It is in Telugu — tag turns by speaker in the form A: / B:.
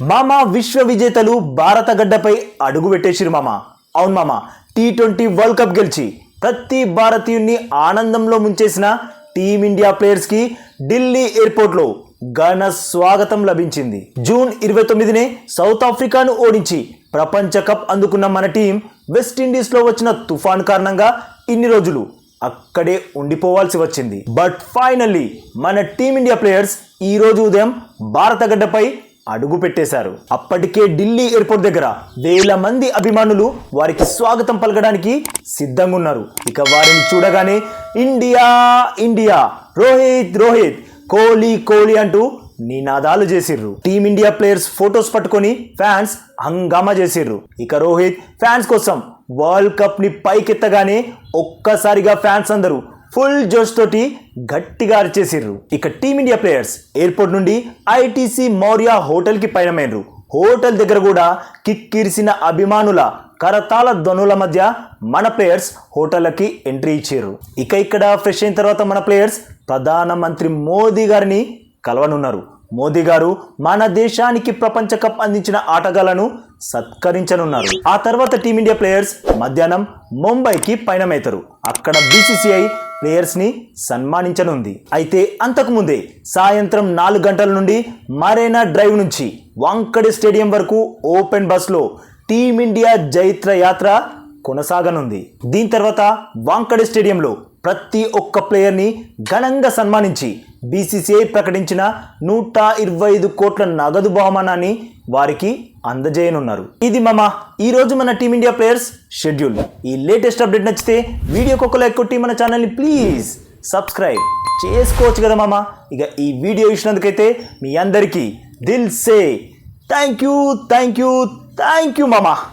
A: మామ విశ్వ విజేతలు భారత గడ్డపై అడుగు పెట్టేసిరు మామ. అవును మామ టీ ట్వంటీ వరల్డ్ కప్ గెలిచి ప్రతి భారతీయుణ్ణి ఆనందంలో ముంచేసిన టీమిండియా ప్లేయర్స్కి ఢిల్లీ ఎయిర్పోర్ట్లో ఘన స్వాగతం లభించింది. జూన్ ఇరవై తొమ్మిదినే సౌత్ ఆఫ్రికాను ఓడించి ప్రపంచ కప్ అందుకున్న మన టీం వెస్టిండీస్లో వచ్చిన తుఫాన్ కారణంగా ఇన్ని రోజులు అక్కడే ఉండిపోవాల్సి వచ్చింది. బట్ ఫైనల్లీ మన టీమిండియా ప్లేయర్స్ ఈ రోజు ఉదయం భారత గడ్డపై అడుగు పెట్టేశారు. అప్పటికే ఢిల్లీ ఎయిర్పోర్ట్ దగ్గర వేల మంది అభిమానులు వారికి స్వాగతం పలకడానికి సిద్ధంగా ఉన్నారు ఇక వారిని చూడగానే ఇండియా ఇండియా రోహిత్ రోహిత్ కోహ్లీ కోహ్లీ అంటూ నినాదాలు చేసిర్రు. టీమిండియా ప్లేయర్స్ ఫొటోస్ పట్టుకొని ఫ్యాన్స్ హంగామా చేసిర్రు. ఇక రోహిత్ ఫ్యాన్స్ కోసం వరల్డ్ కప్ని పైకెత్తగానే ఒక్కసారిగా ఫ్యాన్స్ అందరూ ఫుల్ జోష్ తోటి గట్టిగా అరిచేసిర్రు. ఇక టీమిండియా ప్లేయర్స్ ఎయిర్పోర్ట్ నుండి ఐటీసీ మౌర్య హోటల్కి పయనమైనరు హోటల్ దగ్గర కూడా కిక్కిరిసిన అభిమానుల కరతాళ ధ్వనుల మధ్య మన ప్లేయర్స్ హోటళ్ళకి ఎంట్రీ ఇచ్చారు. ఇక ఇక్కడ ఫ్రెష్ అయిన తర్వాత మన ప్లేయర్స్ ప్రధానమంత్రి మోదీ గారిని కలవనున్నారు. మోదీ గారు మన దేశానికి ప్రపంచ కప్ అందించిన ఆటగాళ్ళను సత్కరించనున్నారు. ఆ తర్వాత టీమిండియా ప్లేయర్స్ మధ్యాహ్నం ముంబైకి పయనమవుతారు. అక్కడ బీసీసీఐ ప్లేయర్స్ని సన్మానించనుంది. అయితే అంతకుముందే సాయంత్రం నాలుగు గంటల నుండి మరేనా డ్రైవ్ నుంచి వాంకడే స్టేడియం వరకు ఓపెన్ బస్లో టీమిండియా జైత్ర యాత్ర కొనసాగనుంది. దీని తర్వాత వాంకడే స్టేడియంలో ప్రతి ఒక్క ప్లేయర్ని ఘనంగా సన్మానించి బీసీసీఐ ప్రకటించిన నూట ఇరవై ఐదు కోట్ల నగదు బహుమానాన్ని వారికి అందజేయనున్నారు. ఇది మామ ఈరోజు మన టీమిండియా ప్లేయర్స్ షెడ్యూల్ ఈ లేటెస్ట్ అప్డేట్ నచ్చితే వీడియోకి ఒక లైక్ కొట్టి మన ఛానల్ని ప్లీజ్ సబ్స్క్రైబ్ చేసుకోవచ్చు కదా మామ? ఇక ఈ వీడియో ఇచ్చినందుకైతే మీ అందరికీ దిల్ సే. Thank you thank you thank you మామ.